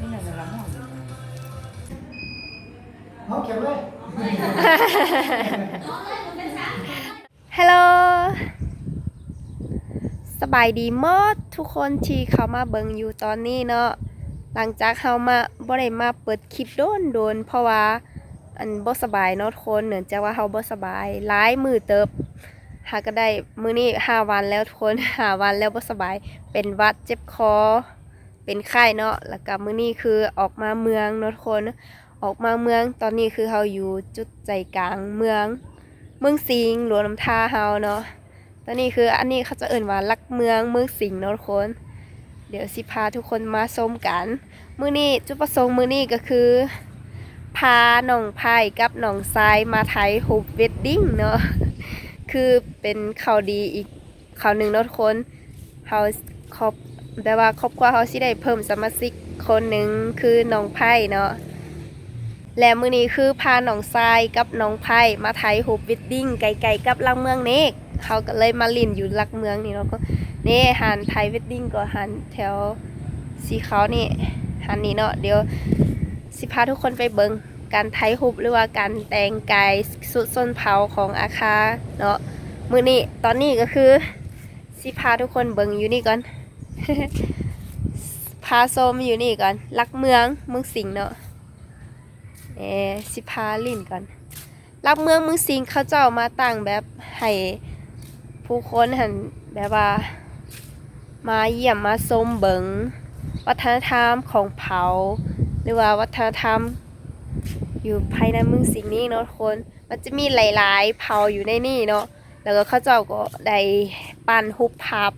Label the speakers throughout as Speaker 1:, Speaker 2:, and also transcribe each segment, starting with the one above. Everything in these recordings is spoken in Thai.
Speaker 1: นี่ไงจะรับหม้ออยู่
Speaker 2: เอาเก็บเลย
Speaker 3: ฮัลโหล สบายดีหมดทุกคนที่เขามาเบิงอยู่ตอนนี้เนาะ หลังจากเขามาบ่ได้มาเปิดคลิปโดนโดนเพราะว่าอันบ่สบายเนาะทุกคนเนื่องจากว่าเขาบ่สบายหลายมือเติบหาก็ได้มือนี้ห้าวันแล้วทุกคนห้าวันแล้วบ่สบาย เป็นวัดเจ็บคอ เป็นไข้เนาะแล้วก็มื้อนี้คือออกมาเมืองเนาะทุกคน ออกมาเมืองตอนนี้คือเขาอยู่จุดใจกลางเมือง เมืองสิงห์หลวงน้ำท่าเฮาเนาะตอนนี้คืออันนี้เขาจะเอ่นว่าลักเมืองเมืองสิงห์เนาะทุกคน เดี๋ยวสิพาทุกคนมาชมกันมื้อนี้จุดประสงค์มื้อนี้ก็คือพาหนองไผ่กับหนองทรายมาไทยฮูปเวดดิ้งเนาะคือเป็นข่าวดีอีกข่าวหนึ่งเนาะทุกคนเฮาครอบ แต่ว่าครอบครัวเฮาสิได้เพิ่มสมาชิกคนหนึ่งคือน้องไผ่เนาะและมื้อนี้คือพาน้องทรายกับน้องไผ่มาไทยฮูปเวดดิ้งไกลๆกับลังเมืองเนกเขาก็เลยมาลินอยู่ลักเมืองนี่เนาะก็นี่หันไทยเวดดิ้งก็หันแถวสีขาวนี่หันนี่เนาะเดี๋ยวสิพาทุกคนไปเบิงการไทยฮูปหรือว่าการแต่งกายสุดส้นเผาของอาคาเนาะมือนี้ตอนนี้ก็คือสิพาทุกคนเบิงอยู่นี่ก่อน พาโซมอยู่นี่ก่อนลักเมืองเมืองสิงเนาะเอสิพาลิ่นก่อน รับเมืองเมืองสิงเขาเจ้ามาตั้งแบบให้ผู้คนหันแบบว่า มาเยี่ยมมาชมเบิงวัฒนธรรมของเผ่าหรือว่าวัฒนธรรม อยู่ภายในเมืองสิงนี้เนาะทุกคน มันจะมีหลาย ๆ เผ่าอยู่ในนี่เนาะแล้วก็เขาเจ้าก็ได้ปั้นรูปภาพ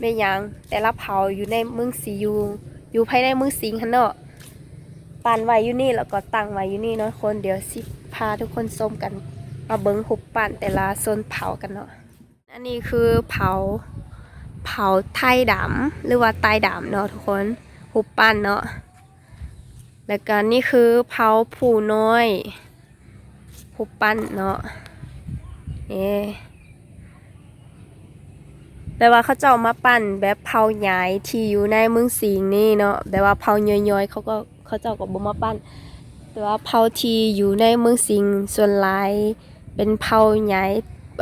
Speaker 3: แม่ยังแต่ละเผ่าอยู่ในเมืองสีอยู่อยู่ภายในเมืองสิงห์หั้นเนาะปันไว้อยู่นี่แล้วก็ตั้งไว้อยู่นี่เนาะคนเดี๋ยวสิพาทุกคนชมกัน มาเบิ้งหุบปั่นแต่ละโซนเผากันเนาะอันนี้คือเผาเผาไทยดำหรือว่าไตดำเนาะทุกคนหุบปั่นเนาะแล้วก็นี่คือเผาผู้น้อยหุบปั่นเนาะเอ๊ แต่ว่าเขาเจ้ามาปั่นแบบเผาใหญ่ที่อยู่ในเมืองสิงห์นี่เนาะแต่ว่าเผาย่อยๆเขาก็เขาเจ้าก็บ่มาปั้นแต่ว่าเผาที่อยู่ในเมืองสิงห์ส่วนหลายเป็นเผาใหญ่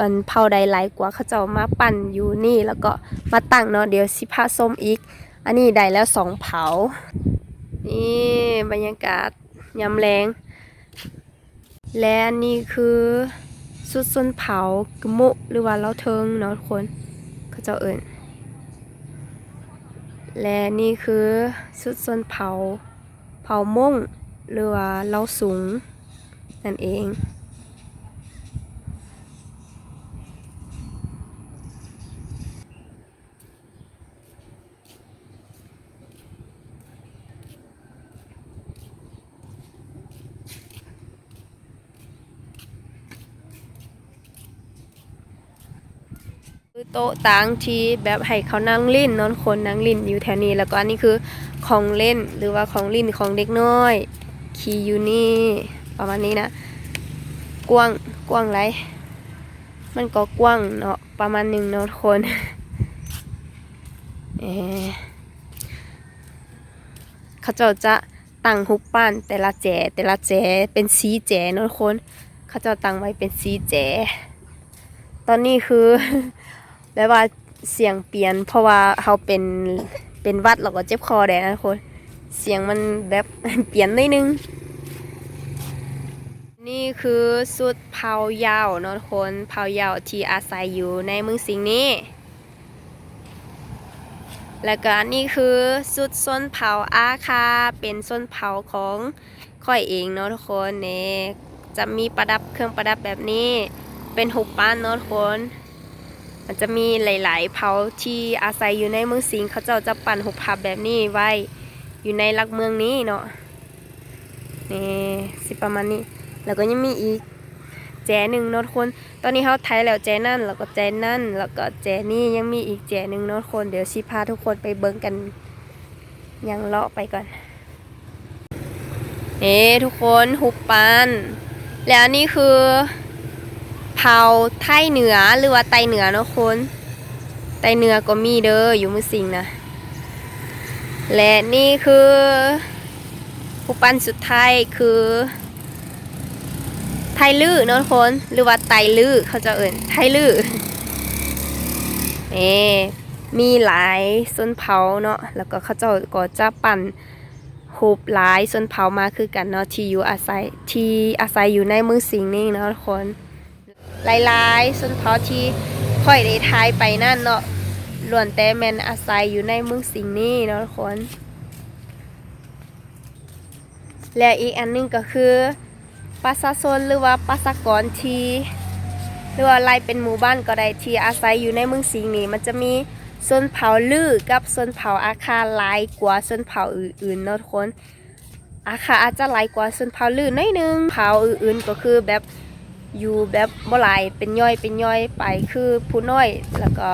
Speaker 3: อันเผาใดหลายกว่าเขาเจ้ามาปั้นอยู่นี่แล้วก็มาตั้งเนาะเดี๋ยวสิพาส้มอีก อันนี้ได้แล้วสองเผา นี่บรรยากาศยามแรง และอันนี่คือสุดส้นเผากะมุหรือว่าเล้าเทิงเนาะทุกคน เขาเจ้าเอิญและนี่คือสุดส่วนเผา เผาม่งหรือว่าเล้าสูงนั่นเอง คือโต๊ะต่างที่แบบให้เขานั่งเล่นนอนคนนั่งเล่นอยู่แถวนี้แล้วก็อันนี้คือของเล่นหรือว่าของเล่นของเด็กน้อยขี่อยู่นี่ประมาณนี้นะกว้างกว้างไรมันก็กว้างเนาะประมาณหนึ่งเนาะคนเออเขาเจ้าจะตั้งหุบปั้นแต่ละแจแต่ละแจเป็นสีแจเนาะคนเขาเจ้าตั้งไว้เป็นสีแจตอนนี้คือ แบบว่าเสียงเปลี่ยน เพราะว่าเขาเป็นเป็นวัดแล้วก็เจ็บคอแดดนะทุกคนเสียงมันแบบเปลี่ยนนิดนึง นี่คือสุดเผายาวเนาะทุกคนเผายาวที่อาศัยอยู่ในเมืองสิงห์นี้ แล้วก็อันนี่คือสุดส้นเผาอาคาเป็นส้นเผาของค่อยเองเนาะทุกคนเนี่ยจะมีประดับเครื่องประดับแบบนี้ เป็นหุบป้านเนาะทุกคน มันจะมีหลาย ๆ เผ่าที่อาศัยอยู่ในเมืองสิงเขาเจ้าจะปั่นหุบพับแบบนี้ไว้อยู่ในลักเมืองนี้เนาะนี่สิประมาณนี้ แล้วก็ยังมีอีกแจหนึ่งนาะทุกคน ตอนนี้เขาไทยแล้วแจนั่น แล้วก็แจนั่น แล้วก็แจนี่ยังมีอีกแจหนึ่งนาะทุกคน เดี๋ยวชิพาทุกคนไปเบิ้งกันยังเลาะไปก่อนเอ๊ทุกคนหุบปันแล้วนี่คือ เผาไทยเหนือหรือว่าไตเหนือเนาะคนไตเหนือก็มีเด้ออยู่มือสิงนะ และนี่คือผู้ปั้นสุดท้ายคือ ไทลื้อเนาะทุกคนหรือว่าไตลื้อเขาจะเอ่นไทลื้อเอมีหลายส้นเผาเนาะแล้วก็เขาเจ้าก็จะปั่นหูบหลายส้นเผามาคือกันเนาะที่อยู่อาศัยที่อาศัยอยู่ในเมืองสิงห์นี่เนาะทุกคน หลายๆส้นเผาที่ค่อยได้ทายไปนั่นเนาะล้วนแต่แมนอาศัยอยู่ในเมืองสิงนี่เนาะทุกคน และอีกอันหนึงก็คือประชาชนหรือว่าประชากรที่หรือว่าไล่เป็นหมู่บ้านก็ได้ที่อาศัยอยู่ในเมืองสิงนี่มันจะมีชนเผ่าลือกับชนเผ่าอาคาหลายกว่าชนเผ่าอื่นๆเนาะทุกคนอาคาอาจจะหลายกว่าชนเผ่าลือหน้อยนึงเผ่าอื่นๆก็คือแบบ อยู่แบบบ่หลายเป็นย่อยเป็นย่อยไปคือผู้น้อยแล้วก็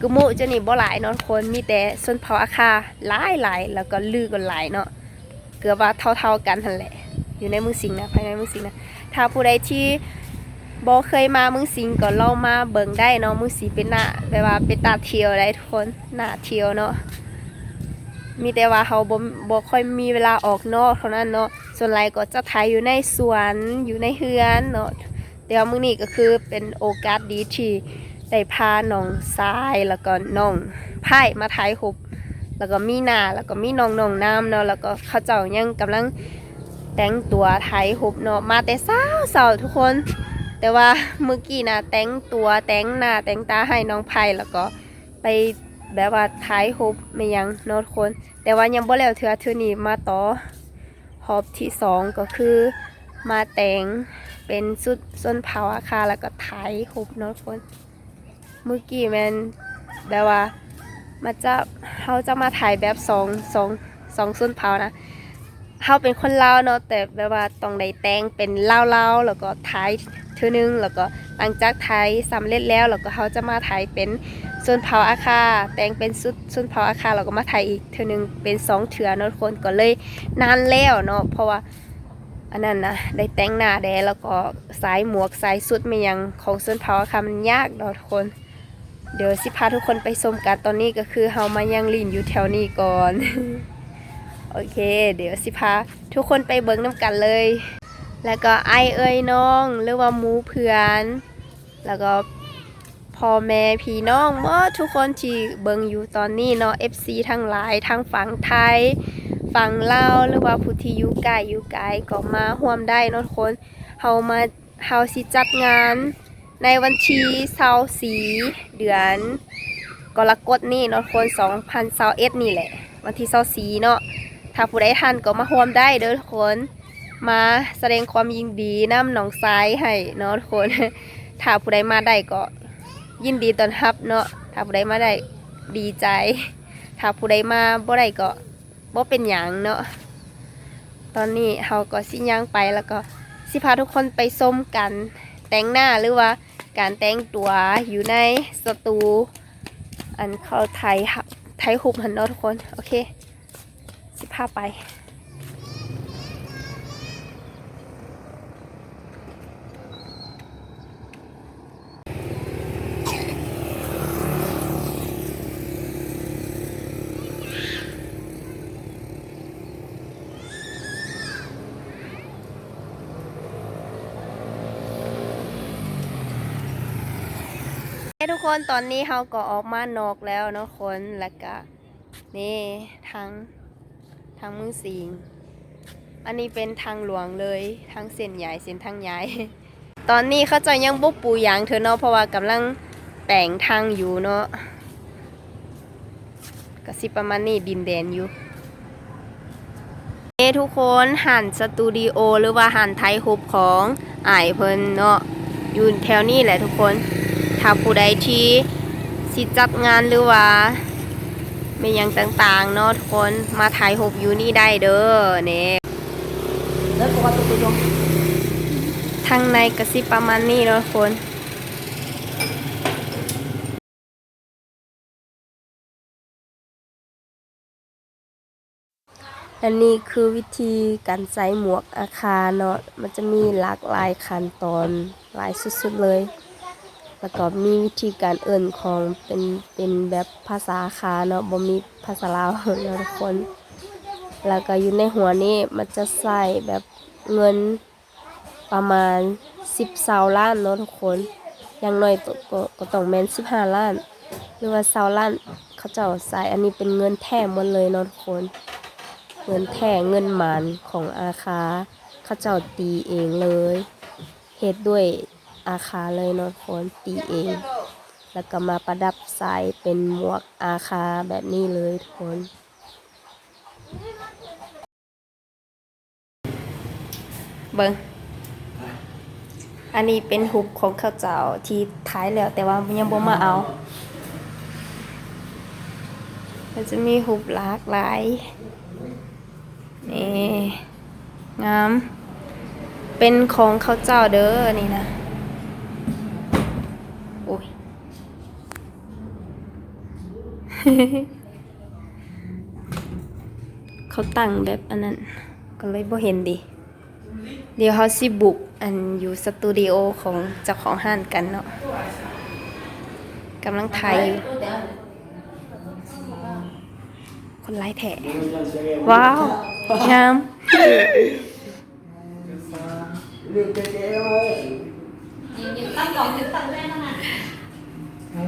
Speaker 3: กุมุจะนี่บ่หลายเนาะคนมีแต่ชนเผาอาคาหลายหลายแล้วก็ลือก็หลายเนาะเกือบว่าเท่าๆกันนั่นแหละ อยู่ในเมืองสิงห์นะภายในเมืองสิงห์นะถ้าผู้ใดที่บ่เคยมาเมืองสิงห์ก็ลองมาเบิ่งได้เนาะเมืองสิงห์เป็นหน้าแบบว่าเป็นตาเที่ยวได้ทุกคนหน้าเที่ยวเนาะมีแต่ว่าเขาบ่บ่ค่อยมีเวลาออกนอกเท่านั้นเนาะ ส่วนใหญ่ก็จะถ่ายอยู่ในสวนอยู่ในเฮือนเนาะแต่ว่ามื้อนี้ก็คือเป็นโอกาสดีที่ได้พาน้องทรายแล้วก็น้องไผ่มาถ่ายรูปแล้วก็มีหนาแล้วก็มีน้องน้องน้ำเนาะแล้วก็เขาเจ้ายังกำลังแต่งตัวไทยฮุบเนาะมาแต่เช้าเสาทุกคน แต่ว่าเมื่อกี้นะแต่งตัวแต่งหน้าแต่งตาให้น้องไผ่แล้วก็ไปแบบว่าไทยฮุบไม่ยังเนาะทุกคน แต่ว่ายังบ่แล้วเทือเทือนี้มาต่อ หอบที่สองก็คือมาแต่งเป็นสุดส้นเผาอาคาแล้วก็ไทยฮุบเนาะคนเมื่อกี้แมันแบบว่ามันจะเขาจะมาถ่ายแบบสองสองสองส่วนเผานะเขาเป็นคนเล่าเนาะแต่แบบว่าต้องได้แต่งเป็นเลาวลาๆแล้วก็ถ่ายเทอนึงแล้วก็หลังจากถ่ายสำเร็จแล้วแล้วก็เขาจะมาถ่ายเป็น ส่วนเผาอาคาแต่งเป็นสุดส่วนเผาอาคาแล้วก็มาถ่ายอีกเทือนึงเป็นสองเถือเนาะทุกคนก็เลยนานแล้วเนาะเพราะว่าอันนั้นนะได้แต่งหน้าแดแล้วก็สายหมวกสายสุดไม่ยังของส่วนเผาอาคามันยากเนาะทุกคน เดี๋ยวสิพาทุกคนไปชมกันตอนนี้ก็คือเฮามายังลินอยู่แถวนี้ก่อนโอเค เดี๋ยวสิพาทุกคนไปเบิ้งน้ำกันเลย แล้วก็ไอเอ้ยน้องหรือว่าหมูเพื่อน แล้วก็ พ่อแม่พี่น้องหมดทุกคนที่เบิงอยู่ตอนนี้เนาะ FC ทั้งหลายทั้งฝั่งไทยฝั่งลาวหรือว่าผู้ที่อยู่ไกลอยู่ไกลก็มาร่วมได้เนาะทุกคนเฮามาเฮาสิจัดงานในวันที่24เดือนกรกฎนี่เนาะคน2021นี่แหละ วันที่24เนาะถ้าผู้ใดทันก็มาร่วมได้เด้อทุกคนมาแสดงความยินดีน้ำหนองซ้ายให้เนาะทุกคน ถ้าผู้ใดมาได้ก็ ยินดีต้อนรับเนาะถ้าผู้ใดมาได้ดีใจ ถ้าผู้ใดมาบ่ได้ก็บ่เป็นหยังเนาะตอนนี้เฮาก็สิย่างไปแล้วก็สิพาทุกคนไปส้มกันแต่งหน้าหรือว่าการแต่งตัวอยู่ในสตูอันเขาไทยไทยหุบหันเนาะทุกคน โอเค สิพาไป ทุกคนตอนนี้เราก็ออกมานอกแล้วเนาะคนแล้วก็นี่ทางทางมือสิงอันนี้เป็นทางหลวงเลยทางเส้นใหญ่เส้นทางใหญ่ตอนนี้เขาจะยังบุปูยางเธอเนาะเพราะว่ากำลังแต่งทางอยู่เนาะก็สิประมาณนี้ดินแดนอยู่เอทุกคนหันสตูดิโอหรือว่าหันไทยฮุบของไอเพิ่นเนาะอยู่แถวนี้แหละทุกคน ถ้าผู้ใดที่สิจัดงานหรือว่าไม่ยังต่างๆเนาะทุกคนมาถ่ายรูปอยู่นี่ได้เด้อเนี่ย
Speaker 1: แล้วก็ว่าตัวตัว
Speaker 3: ทางในกระซิบประมาณนี้เนาะทุกคนอันนี้คือวิธีการใส่หมวกอาคารเนาะ มันจะมีหลากหลายขั้นตอนหลายสุดๆเลย แล้วก็มีวิธีการเอิ่นของเป็นเป็นแบบภาษาคาเนาะบ่มีภาษาลาวเนาะทุกคน แล้วก็อยู่ในหัวนี้มันจะใส่แบบเงินประมาณ10 20ล้านเนาะทุกคนอย่างน้อยตก็ก็ต้องแม่น15ล้าน หรือว่า20ล้านเขาเจ้าใส่อันนี้เป็นเงินแท้หมดเลยเนาะทุกคน เงินแท้เงินหมานของอาคาเขาเจ้าตีเองเลยเฮ็ดด้วย อาคาเลยเนาะทุกคนตีเอง แล้วก็มาประดับใส่เป็นหมวกอาคาแบบนี้เลยทุกคนเบิงอันนี้เป็นหุบของข้าวเจ้าที่ท้ายแล้ว แต่ว่ายังบ่มาเอา มันจะมีหุบหลากหลายนี่งาม เป็นของข้าวเจ้าเด้อนี่นะโอ้ย เขาตั้งแบบอันนั้น ก็เลยบ่เห็นดิเดี๋ยวเขาสิบุกอันอยู่สตูดิโอของเจ้าของห้านกันเนาะกำลังถ่ายอยู่คนไร้แถว้าว งาม
Speaker 1: ตั้งกล่องถึงตั้งแม่นั่นน่ะ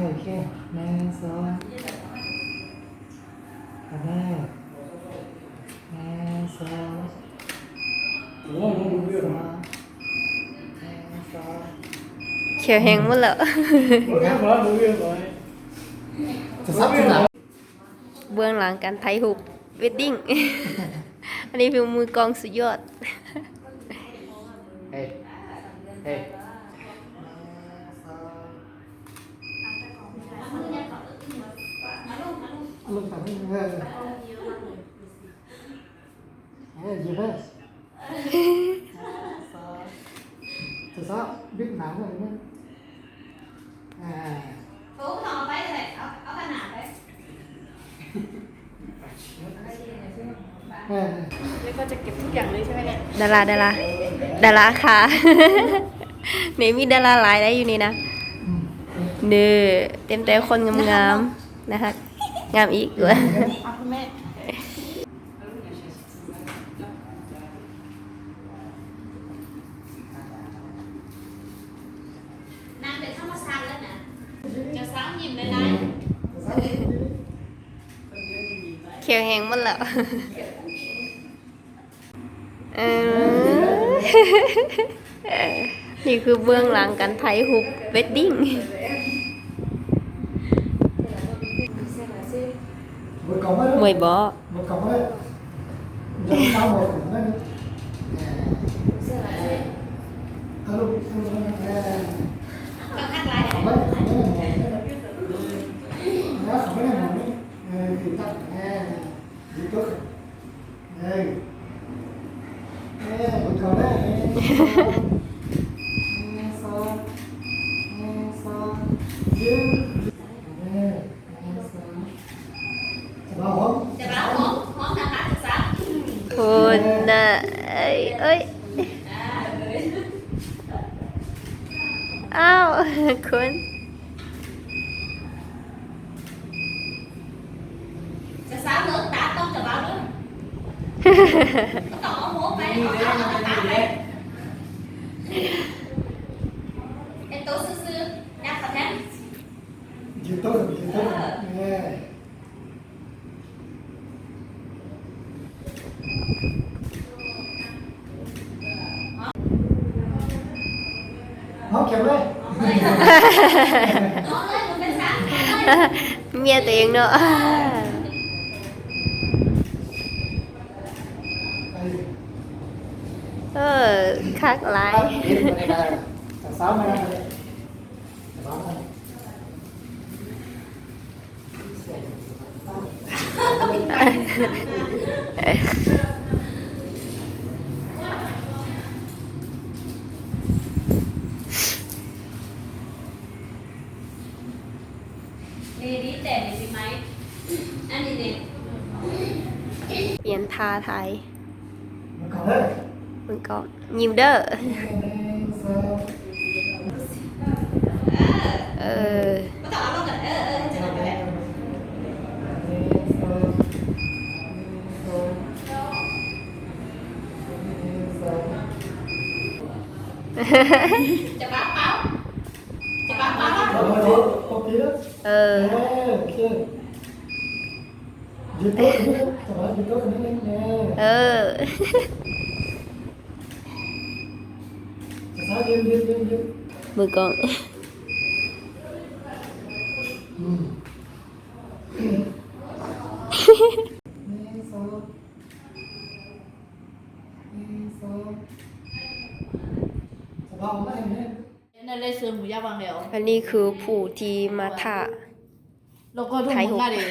Speaker 2: โอเคหนึ่งสอง กระแทกหนึ่งสองสองหนึ่งสอง
Speaker 3: เขียวแหงหมดแล้ว
Speaker 2: จะซับที่ไหน
Speaker 3: เบื้องหลังการถ่ายรูปเวดดิ้ง อันนี้ฟิวมือกลองสุดยอด
Speaker 2: เฮ้ยเฮ้ ลูกตัดให้เออเฮ้ยหยิบเลยจะซับบิ๊กหนังเลยมั้ยอ่า
Speaker 1: โอ้เอาไปเลยเอาเอาขนาดไป
Speaker 2: เออ
Speaker 1: แล้วก็จะเก็บทุกอย่างเลยใช่ไหมเนี่ย
Speaker 3: ดาราดาราดาราค่ะเนี่ยมีดาราหลายได้อยู่นี่นะ
Speaker 2: อืม
Speaker 3: เด้อเต็มแต่คนงามๆนะคะ งามอีกด้วย
Speaker 1: เอาคุณแม่นางเป็นธรรมชาติแล้วนะจะสามยิ้มเลยนะ
Speaker 3: เขียวแหงหมดแล้วเออนี่คือเบื้องหลังการถ่ายรูปเวดดิ้ง
Speaker 2: mười bỏ
Speaker 1: Hãy ะ
Speaker 3: เอ้ยเอ้ยอ้าวคุณ
Speaker 1: จะซับเลิกตาต้องจะเบาด้วยต้องเอาหัวไปเอาขาเอาตาไปไอ้ตัวซื้อๆยักษ์กับแทน
Speaker 2: Chịu tốt rồi, chịu tốt rồi. Nghe. Hốt kèo đấy.
Speaker 1: น้องเลยมันเป็นซับ
Speaker 3: เมียตัวเองเนาะ
Speaker 2: Đây.
Speaker 3: เออคักหลาย
Speaker 2: Tao biết cái này là
Speaker 1: we read that if we might อันนี้เนี่ย
Speaker 3: เปลี่ยนทาไทยมึงก็ยิ้มเด้อเออ
Speaker 1: จะบ้าเปล่าจะบ้าเปล่า
Speaker 2: เอามาดิโอเคแล้ว
Speaker 3: เอ
Speaker 2: เอ
Speaker 3: อ
Speaker 2: อโอเคหยุดโต๊ะหยุดสบายหยุดโต๊ะนิดนึงแน่
Speaker 3: เออ
Speaker 2: สายยืนยืนยืนยืน
Speaker 3: มือกอง
Speaker 2: อืมหนึ่งสองหนึ่งสองสบายไหมเนี่ย
Speaker 1: นั่นเลยซื้อหมูย่างวางแล้ว
Speaker 3: อั นนี้คือผู้ที่มาถ่า
Speaker 1: เราก็ทุ่มมึงได้ดิ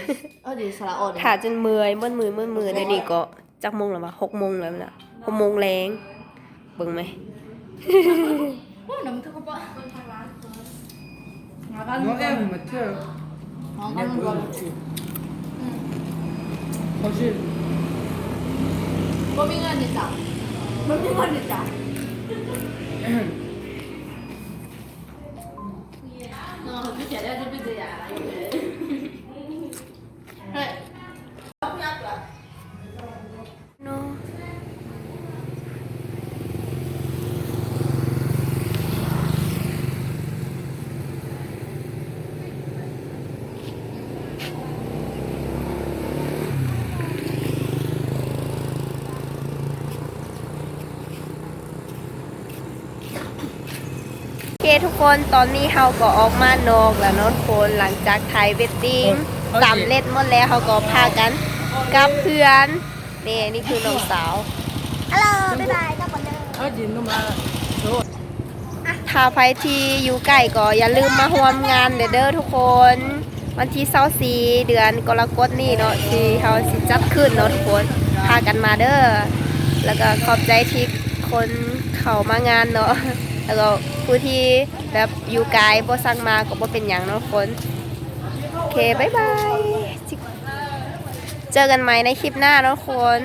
Speaker 1: เออดิสระอ่อน
Speaker 3: ถ่าจนเมื่อยมื่นมือมื่นมือเดี๋ยวนี้ก็จักโมงแล้ววะหกโมงแล้วนะหกโมงแรงเบิ่งไหม
Speaker 1: โอ้น้ำทุกข์ปะงาน
Speaker 4: น้องแอมมาเที่ยว
Speaker 1: น้อง
Speaker 4: เนี่
Speaker 1: ก็
Speaker 4: ย
Speaker 1: มัน
Speaker 4: เพื่
Speaker 1: ร
Speaker 4: อ
Speaker 1: วนม
Speaker 4: เขาชื่อ
Speaker 1: ก็มีเงินดิจ้ะมันมีเงินดิจ้ะน้องพี่เขียนได้จะเป็นตัวอย่าง อะไรอยู่เลยเฮ้ย
Speaker 3: เนาะโอเคทุกคนตอนนี้เราก็ออกมานอกแล้วเนาะทุกคนหลังจากถ่ายเวดดิ้งสามเล็ดหมดแล้วเขาก็พากันกลับเพื่อนนี่นี่คือน้องสาวฮัลโหลบ๊ายบายกลับก่อนเด้อ
Speaker 4: เขาจินนุ่มมาโชว์
Speaker 3: ถ้าใครที่อยู่ใกล้ก็อย่าลืมมาร่วมงานเด้อเด้อทุกคน วันที่24เดือนกรกฎนี้เนาะที่เขาสิจัดขึ้นเนาะทุกคนพากันมาเด้อแล้วก็ขอบใจที่คนเข้ามางานเนาะแล้วก็ ผู้ที่แบบอยู่ไกลบ่สั่งมาก็บ่เป็นหยังเนาะทุกคน โอเค บ๊ายบาย เจอกันใหม่ในคลิปหน้าเนาะทุกคน